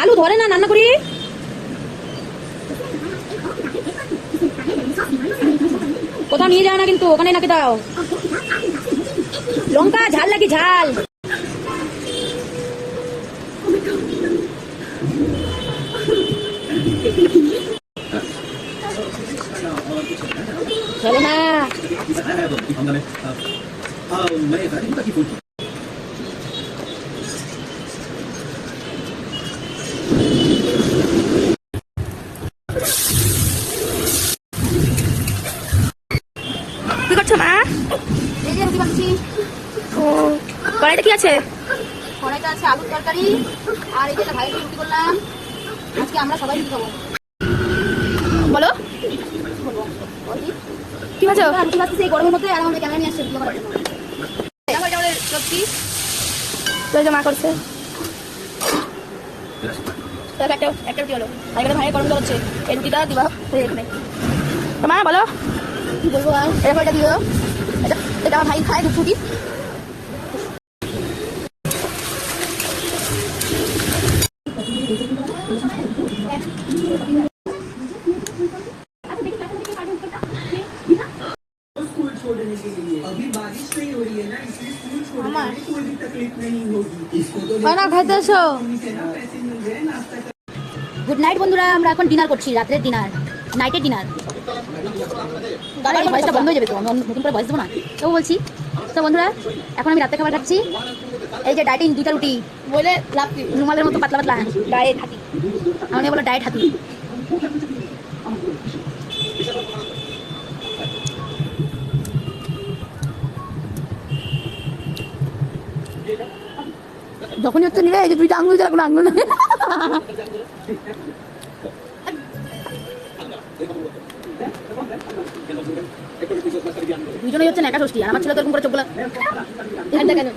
আলু ধরে না, রান্না করি। কোথাও নিয়ে যাও না কিন্তু ওখানে নাকি দাও। লঙ্কা, ঝাল নাকি ঝাল? চলো না। কি করছ মা এই যে রুটি বানাচ্ছি ও কড়াইতে কি আছে? কড়াইটা আছে আলুর তরকারি আর এই যে ভাই রুটি করলাম। আজকে আমরা সবাই রুটি খাব। বলো। কি আর রুটি খাচ্ছি এই গরমের মধ্যে আর আমাদের ক্যামেরা নিয়ে আসছে সবজি তো করছে। একটা একটা রুটি হলো। ভাইয়ের গরম হচ্ছে। এই রুটিটা দিবা এখানে। মা বলো। কি বলব আর? এটা দিও। এটা এটা আমার ভাই খায় দুপুরি গুড নাইট বন্ধুরা আমরা এখন ডিনার করছি রাত্রের ডিনার নাইটের ডিনার ভয়েসটা বন্ধ হয়ে যাবে তো আমি নতুন করে ভয়েস দেবো না। তো বলছি তো বন্ধুরা এখন আমি রাতে খাবার খাচ্ছি। এই যে ডায়েটিং দুইটা রুটি। বলে লাভ রুমালের মতো পাতলা পাতলা ডায়েট হাতি আমি বলো ডায়েট হাতি যখনই হচ্ছে নিলে এই যে দুইটা আঙুল কোনো আঙুল নেই দুজনেই হচ্ছে একা ষষ্ঠী আর আমার ছেলে তো এরকম করে চোখগুলো এটা কেন